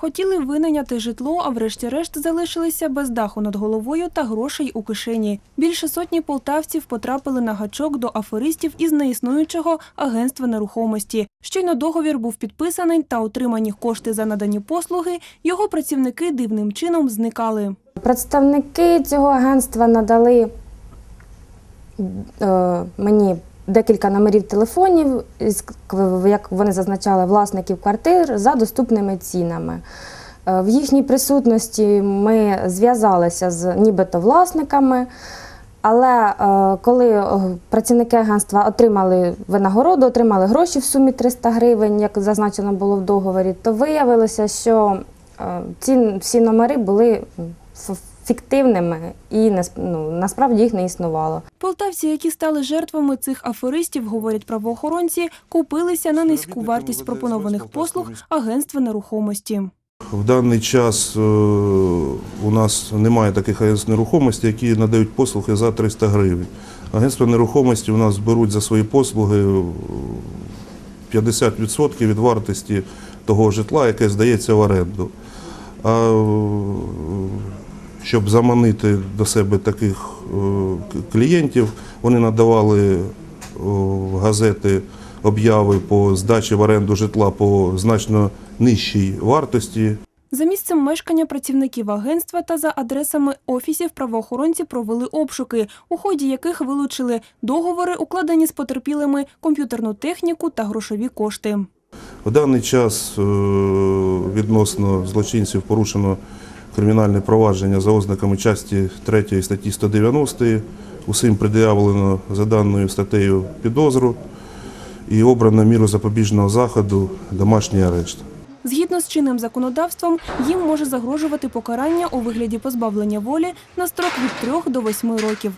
Хотіли винайняти житло, а врешті-решт залишилися без даху над головою та грошей у кишені. Більше сотні полтавців потрапили на гачок до аферистів із неіснуючого агентства нерухомості. Щойно договір був підписаний та отримані кошти за надані послуги, його працівники дивним чином зникали. Представники цього агентства надали е, мені декілька номерів телефонів, як вони зазначали, власників квартир за доступними цінами. Е, В їхній присутності ми зв'язалися з нібито власниками. Але е, коли е, працівники агентства отримали винагороду, отримали гроші в сумі 300 гривень, як зазначено було в договорі, то виявилося, що ці всі номери були фіктивними і не, ну, насправді їх не існувало. Полтавці, які стали жертвами цих аферистів, говорять правоохоронці, купилися на низьку вартість пропонованих послуг агентства нерухомості. В даний час е, у нас немає таких агентств нерухомості, які надають послуги за 300 гривень. Агентства нерухомості у нас беруть за свої послуги е, 50% від вартості того житла, яке здається в оренду. А е, щоб заманити до себе таких е, клієнтів, вони надавали е, в газети обяви по здачі в оренду житла по значно нижчій вартості. За місцем мешкання працівників агентства та за адресами офісів правоохоронці провели обшуки, у ході яких вилучили договори, укладені з потерпілими, комп'ютерну техніку та грошові кошти. В даний час е, відносно злочинців порушено кримінальне провадження за ознаками часті 3 статті 190. Усім пред'явлено за даною статтею підозру і обрано міру запобіжного заходу домашній арешт. Згідно з чинним законодавством, їм може загрожувати покарання у вигляді позбавлення волі на строк від 3 до 8 років.